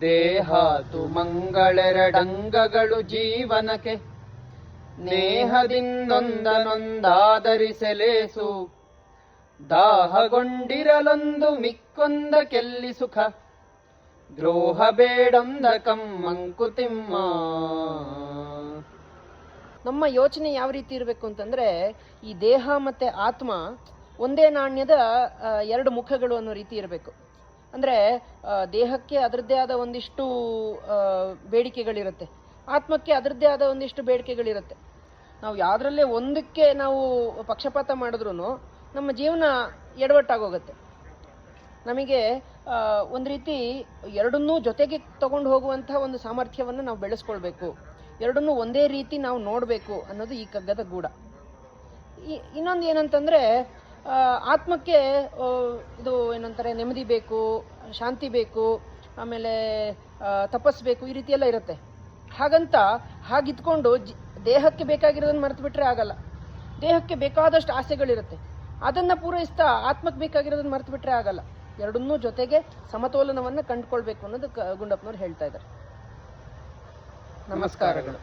ದೇಹಾತು ಮಂಗಳೆರಡಂಗಗಳು ಜೀವನಕ್ಕೆ. ನೇಹದಿಂದೊಂದನೊಂದಾದರಿಸಲೇಸು ದಾಹಗೊಂಡಿರಲೊಂದು ಮಿಕ್ಕೊಂದ ಕೆಲ್ಲಿ ಸುಖ ದ್ರೋಹ ಬೇಡೊಂದ ಕಮ್ಮಂಕುತಿಮ್ಮ ನಮ್ಮ ಯೋಚನೆ ಯಾವ ರೀತಿ ಇರಬೇಕು ಅಂತಂದ್ರೆ, ಈ ದೇಹ ಮತ್ತೆ ಆತ್ಮ ಒಂದೇ ನಾಣ್ಯದ ಎರಡು ಮುಖಗಳು ಅನ್ನೋ ರೀತಿ ಇರಬೇಕು. ಅಂದ್ರೆ ದೇಹಕ್ಕೆ ಅದರದ್ದೇ ಆದ ಒಂದಿಷ್ಟು ಬೇಡಿಕೆಗಳಿರುತ್ತೆ. ಆತ್ಮಕ್ಕೆ ಅದರದ್ದೇ ಆದ ಒಂದಿಷ್ಟು ಬೇಡಿಕೆಗಳಿರುತ್ತೆ. ನಾವು ಯಾವ್ದ್ರಲ್ಲೇ ಒಂದಕ್ಕೆ ನಾವು ಪಕ್ಷಪಾತ ಮಾಡಿದ್ರೂ ನಮ್ಮ ಜೀವನ ಎಡವಟ್ಟಾಗೋಗುತ್ತೆ. ನಮಗೆ ಒಂದು ರೀತಿ ಎರಡನ್ನೂ ಜೊತೆಗೆ ತಗೊಂಡು ಹೋಗುವಂಥ ಒಂದು ಸಾಮರ್ಥ್ಯವನ್ನು ನಾವು ಬೆಳೆಸ್ಕೊಳ್ಬೇಕು. ಎರಡನ್ನೂ ಒಂದೇ ರೀತಿ ನಾವು ನೋಡಬೇಕು ಅನ್ನೋದು ಈ ಕಗ್ಗದ ಗೂಢ ಇನ್ನೊಂದು ಏನಂತಂದ್ರೆ ಆತ್ಮಕ್ಕೆ ಇದು ಏನಂತಾರೆ, ನೆಮ್ಮದಿ ಬೇಕು, ಶಾಂತಿ ಬೇಕು, ಆಮೇಲೆ ತಪಸ್ ತಪಸ್ಸು ಬೇಕು, ಈ ರೀತಿ ಎಲ್ಲ ಇರುತ್ತೆ. ಹಾಗಂತ ಹಾಗಿದ್ಕೊಂಡು ದೇಹಕ್ಕೆ ಬೇಕಾಗಿರೋದನ್ನ ಮರೆತು ಬಿಟ್ಟರೆ ಆಗಲ್ಲ. ದೇಹಕ್ಕೆ ಬೇಕಾದಷ್ಟು ಆಸೆಗಳಿರುತ್ತೆ. ಅದನ್ನ ಪೂರೈಸ್ತಾ ಆತ್ಮಕ್ಕೆ ಬೇಕಾಗಿರೋದನ್ನ ಮರೆತು ಬಿಟ್ಟರೆ ಆಗಲ್ಲ. ಎರಡನ್ನೂ ಜೊತೆಗೆ ಸಮತೋಲನವನ್ನ ಕಂಡುಕೊಳ್ಬೇಕು ಅನ್ನೋದು ಗುಂಡಪ್ಪನವ್ರು ಹೇಳ್ತಾ ಇದ್ದಾರೆ. ನಮಸ್ಕಾರಗಳು.